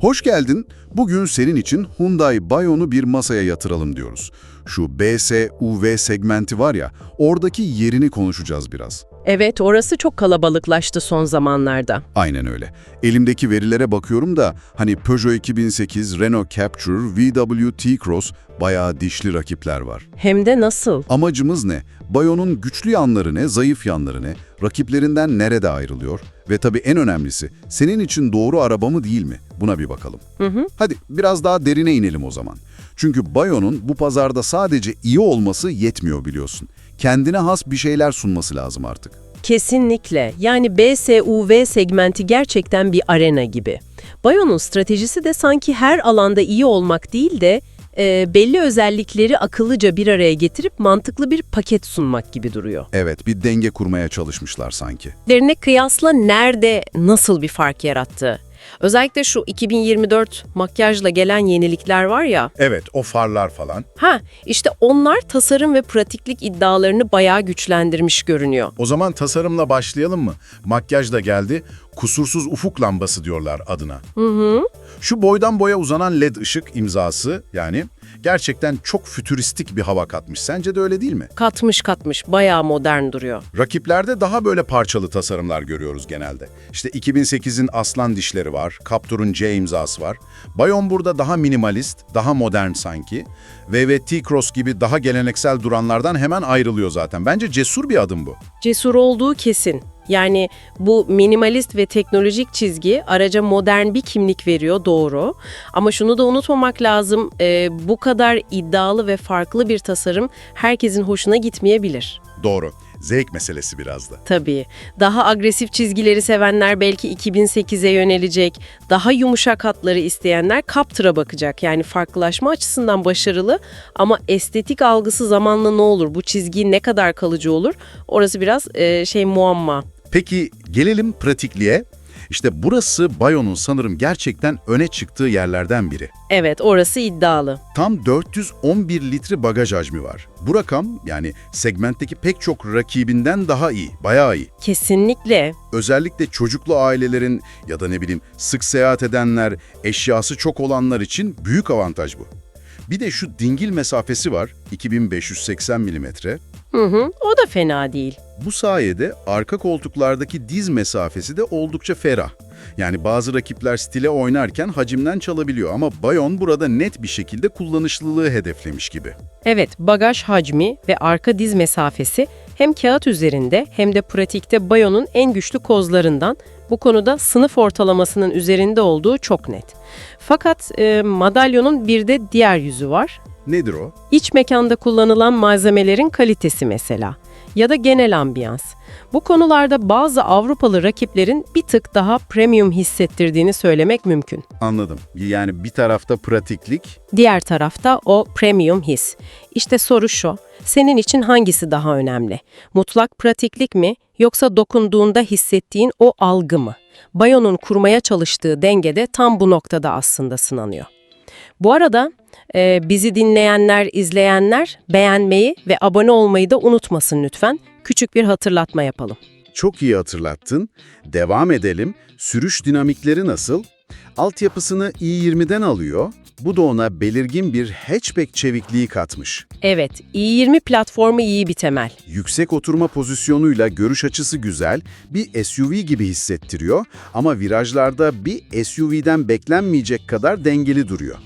Hoş geldin. Bugün senin için Hyundai Bayon'u bir masaya yatıralım diyoruz. Şu BS, UV segmenti var ya, oradaki yerini konuşacağız biraz. Evet, orası çok kalabalıklaştı son zamanlarda. Aynen öyle. Elimdeki verilere bakıyorum da hani Peugeot 2008, Renault Captur, VW T-Cross bayağı dişli rakipler var. Hem de nasıl? Amacımız ne? Bayon'un güçlü yanları ne, zayıf yanları ne, rakiplerinden nerede ayrılıyor ve tabii en önemlisi senin için doğru araba mı değil mi? Buna bir bakalım. Hı hı. Hadi biraz daha derine inelim o zaman. Çünkü Bayon'un bu pazarda sadece iyi olması yetmiyor biliyorsun. Kendine has bir şeyler sunması lazım artık. Kesinlikle. Yani BSUV segmenti gerçekten bir arena gibi. Bayon'un stratejisi de sanki her alanda iyi olmak değil de e, belli özellikleri akıllıca bir araya getirip mantıklı bir paket sunmak gibi duruyor. Evet, bir denge kurmaya çalışmışlar sanki. Derine kıyasla nerede, nasıl bir fark yarattı? Özellikle şu 2024 makyajla gelen yenilikler var ya, Evet, o farlar falan. ha işte onlar tasarım ve pratiklik iddialarını bayağı güçlendirmiş görünüyor. O zaman tasarımla başlayalım mı? Makyaj da geldi. Kusursuz ufuk lambası diyorlar adına. Hı hı. Şu boydan boya uzanan led ışık imzası yani gerçekten çok fütüristik bir hava katmış. Sence de öyle değil mi? Katmış katmış, bayağı modern duruyor. Rakiplerde daha böyle parçalı tasarımlar görüyoruz genelde. İşte 2008'in aslan dişleri var, Captur'un C imzası var. Bayon burada daha minimalist, daha modern sanki. VV T-Cross gibi daha geleneksel duranlardan hemen ayrılıyor zaten. Bence cesur bir adım bu. Cesur olduğu kesin. Yani bu minimalist ve teknolojik çizgi araca modern bir kimlik veriyor doğru. Ama şunu da unutmamak lazım, e, bu kadar iddialı ve farklı bir tasarım herkesin hoşuna gitmeyebilir. Doğru. Zevk meselesi biraz da. Tabii. Daha agresif çizgileri sevenler belki 2008'e yönelecek. Daha yumuşak hatları isteyenler Captur'a bakacak. Yani farklılaşma açısından başarılı ama estetik algısı zamanla ne olur? Bu çizgi ne kadar kalıcı olur? Orası biraz e, şey muamma. Peki gelelim pratikliğe. İşte burası Bayon'un sanırım gerçekten öne çıktığı yerlerden biri. Evet, orası iddialı. Tam 411 litre bagaj hacmi var. Bu rakam yani segmentteki pek çok rakibinden daha iyi, bayağı iyi. Kesinlikle. Özellikle çocuklu ailelerin ya da ne bileyim sık seyahat edenler, eşyası çok olanlar için büyük avantaj bu. Bir de şu dingil mesafesi var, 2580 milimetre. Hı hı, o da fena değil. Bu sayede arka koltuklardaki diz mesafesi de oldukça ferah. Yani bazı rakipler stile oynarken hacimden çalabiliyor ama Bayon burada net bir şekilde kullanışlılığı hedeflemiş gibi. Evet, bagaj hacmi ve arka diz mesafesi hem kağıt üzerinde hem de pratikte Bayon'un en güçlü kozlarından. Bu konuda sınıf ortalamasının üzerinde olduğu çok net. Fakat e, madalyonun bir de diğer yüzü var. Nedir o? İç mekanda kullanılan malzemelerin kalitesi mesela ya da genel ambiyans. Bu konularda bazı Avrupalı rakiplerin bir tık daha premium hissettirdiğini söylemek mümkün. Anladım. Yani bir tarafta pratiklik, Diğer tarafta o premium his. İşte soru şu, senin için hangisi daha önemli? Mutlak pratiklik mi yoksa dokunduğunda hissettiğin o algı mı? Bayon'un kurmaya çalıştığı denge de tam bu noktada aslında sınanıyor. Bu arada e, bizi dinleyenler, izleyenler beğenmeyi ve abone olmayı da unutmasın lütfen. Küçük bir hatırlatma yapalım. çok iyi hatırlattın. Devam edelim. Sürüş dinamikleri nasıl? Altyapısını i20'den alıyor. Bu da ona belirgin bir hatchback çevikliği katmış. Evet, i20 platformu iyi bir temel. Yüksek oturma pozisyonuyla görüş açısı güzel, bir SUV gibi hissettiriyor ama virajlarda bir SUV'den beklenmeyecek kadar dengeli duruyor.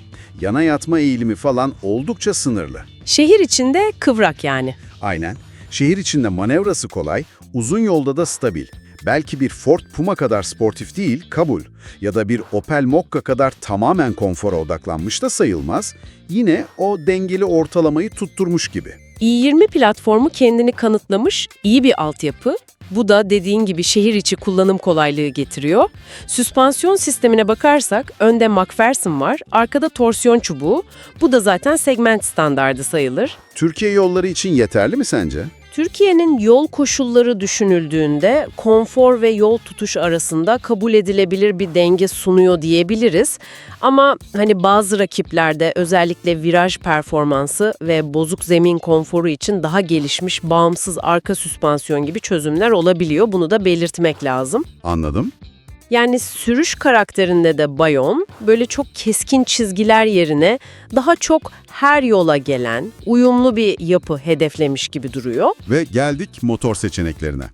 Yana yatma eğilimi falan oldukça sınırlı. Şehir içinde kıvrak yani. Aynen. Şehir içinde manevrası kolay, uzun yolda da stabil. Belki bir Ford Puma kadar sportif değil, kabul. Ya da bir Opel Mokka kadar tamamen konfora odaklanmış da sayılmaz. Yine o dengeli ortalamayı tutturmuş gibi. i20 platformu kendini kanıtlamış, iyi bir altyapı. Bu da dediğin gibi şehir içi kullanım kolaylığı getiriyor. Süspansiyon sistemine bakarsak önde McPherson var, arkada torsiyon çubuğu. Bu da zaten segment standardı sayılır. Türkiye yolları için yeterli mi sence? Türkiye'nin yol koşulları düşünüldüğünde konfor ve yol tutuş arasında kabul edilebilir bir denge sunuyor diyebiliriz. Ama hani bazı rakiplerde özellikle viraj performansı ve bozuk zemin konforu için daha gelişmiş bağımsız arka süspansiyon gibi çözümler olabiliyor. Bunu da belirtmek lazım. Anladım. Yani sürüş karakterinde de Bayon böyle çok keskin çizgiler yerine daha çok her yola gelen, uyumlu bir yapı hedeflemiş gibi duruyor. Ve geldik motor seçeneklerine.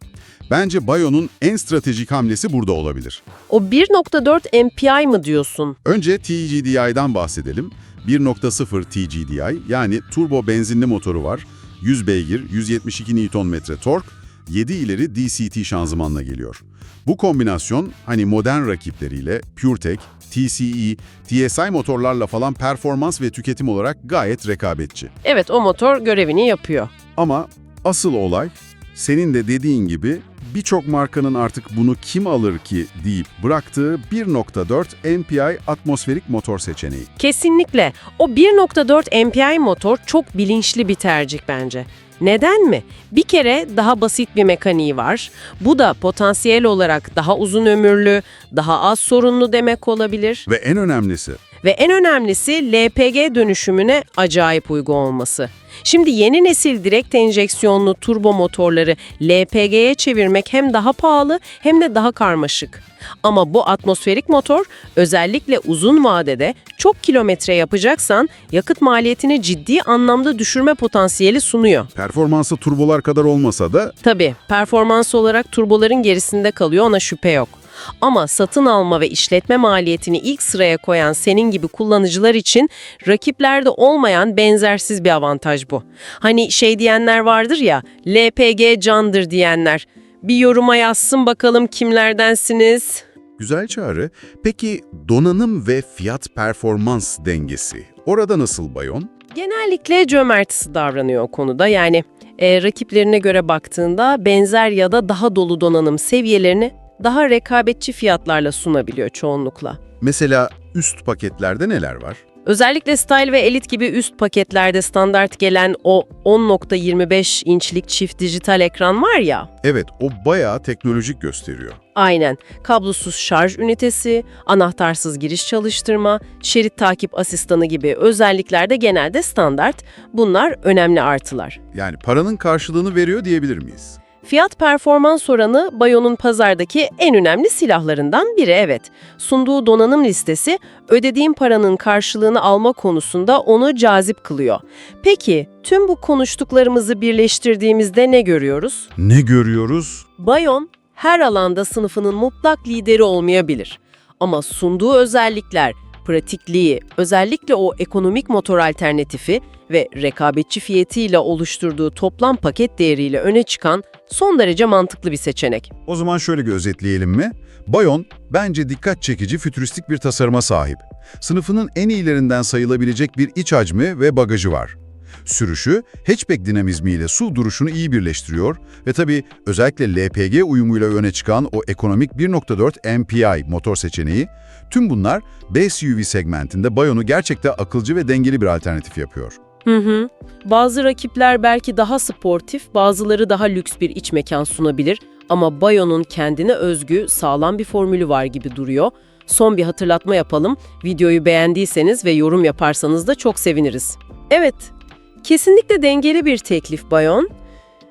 Bence Bayo'nun en stratejik hamlesi burada olabilir. O 1.4 MPI mı diyorsun? Önce TGDI'den bahsedelim. 1.0 TGDI yani turbo benzinli motoru var. 100 beygir, 172 Nm tork, 7 ileri DCT şanzımanla geliyor. Bu kombinasyon hani modern rakipleriyle PureTech, TCE, TSI motorlarla falan performans ve tüketim olarak gayet rekabetçi. Evet o motor görevini yapıyor. Ama asıl olay senin de dediğin gibi birçok markanın artık bunu kim alır ki deyip bıraktığı 1.4 MPI atmosferik motor seçeneği. Kesinlikle. O 1.4 MPI motor çok bilinçli bir tercih bence. Neden mi? Bir kere daha basit bir mekaniği var. Bu da potansiyel olarak daha uzun ömürlü, daha az sorunlu demek olabilir. Ve en önemlisi Ve en önemlisi LPG dönüşümüne acayip uygun olması. Şimdi yeni nesil direkt enjeksiyonlu turbo motorları LPG'ye çevirmek hem daha pahalı hem de daha karmaşık. Ama bu atmosferik motor özellikle uzun vadede çok kilometre yapacaksan yakıt maliyetini ciddi anlamda düşürme potansiyeli sunuyor. performansı turbolar kadar olmasa da Tabii performans olarak turboların gerisinde kalıyor ona şüphe yok. Ama satın alma ve işletme maliyetini ilk sıraya koyan senin gibi kullanıcılar için rakiplerde olmayan benzersiz bir avantaj bu. Hani şey diyenler vardır ya, LPG candır diyenler. Bir yoruma yazsın bakalım kimlerdensiniz? güzel çağrı. Peki donanım ve fiyat performans dengesi orada nasıl Bayon? Genellikle cömertisi davranıyor o konuda. Yani e, rakiplerine göre baktığında benzer ya da daha dolu donanım seviyelerini daha rekabetçi fiyatlarla sunabiliyor çoğunlukla. Mesela üst paketlerde neler var? Özellikle Style ve Elite gibi üst paketlerde standart gelen o 10.25 inçlik çift dijital ekran var ya, Evet, o bayağı teknolojik gösteriyor. aynen kablosuz şarj ünitesi, anahtarsız giriş çalıştırma, şerit takip asistanı gibi özellikler de genelde standart. Bunlar önemli artılar. Yani paranın karşılığını veriyor diyebilir miyiz? Fiyat performans oranı Bayon'un pazardaki en önemli silahlarından biri evet. Sunduğu donanım listesi ödediğim paranın karşılığını alma konusunda onu cazip kılıyor. Peki tüm bu konuştuklarımızı birleştirdiğimizde ne görüyoruz? Ne görüyoruz? Bayon her alanda sınıfının mutlak lideri olmayabilir. Ama sunduğu özellikler, pratikliği, özellikle o ekonomik motor alternatifi ve rekabetçi fiyatıyla oluşturduğu toplam paket değeriyle öne çıkan son derece mantıklı bir seçenek. O zaman şöyle bir özetleyelim mi? Bayon bence dikkat çekici fütüristik bir tasarıma sahip. Sınıfının en iyilerinden sayılabilecek bir iç hacmi ve bagajı var. Sürüşü, hatchback dinamizmiyle su duruşunu iyi birleştiriyor ve tabii özellikle LPG uyumuyla öne çıkan o ekonomik 1.4 MPI motor seçeneği, tüm bunlar SUV segmentinde Bayon'u gerçekten akılcı ve dengeli bir alternatif yapıyor. Hı hı. Bazı rakipler belki daha sportif, bazıları daha lüks bir iç mekan sunabilir ama Bayon'un kendine özgü sağlam bir formülü var gibi duruyor. Son bir hatırlatma yapalım. Videoyu beğendiyseniz ve yorum yaparsanız da çok seviniriz. Evet, kesinlikle dengeli bir teklif Bayon.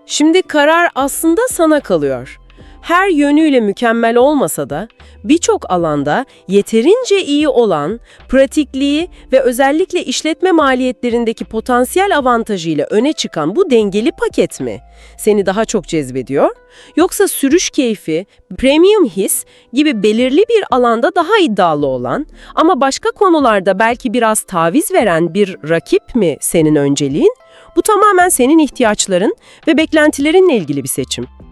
Şimdi karar aslında sana kalıyor. Her yönüyle mükemmel olmasa da birçok alanda yeterince iyi olan, pratikliği ve özellikle işletme maliyetlerindeki potansiyel avantajıyla öne çıkan bu dengeli paket mi seni daha çok cezbediyor? Yoksa sürüş keyfi, premium his gibi belirli bir alanda daha iddialı olan ama başka konularda belki biraz taviz veren bir rakip mi senin önceliğin? Bu tamamen senin ihtiyaçların ve beklentilerinle ilgili bir seçim.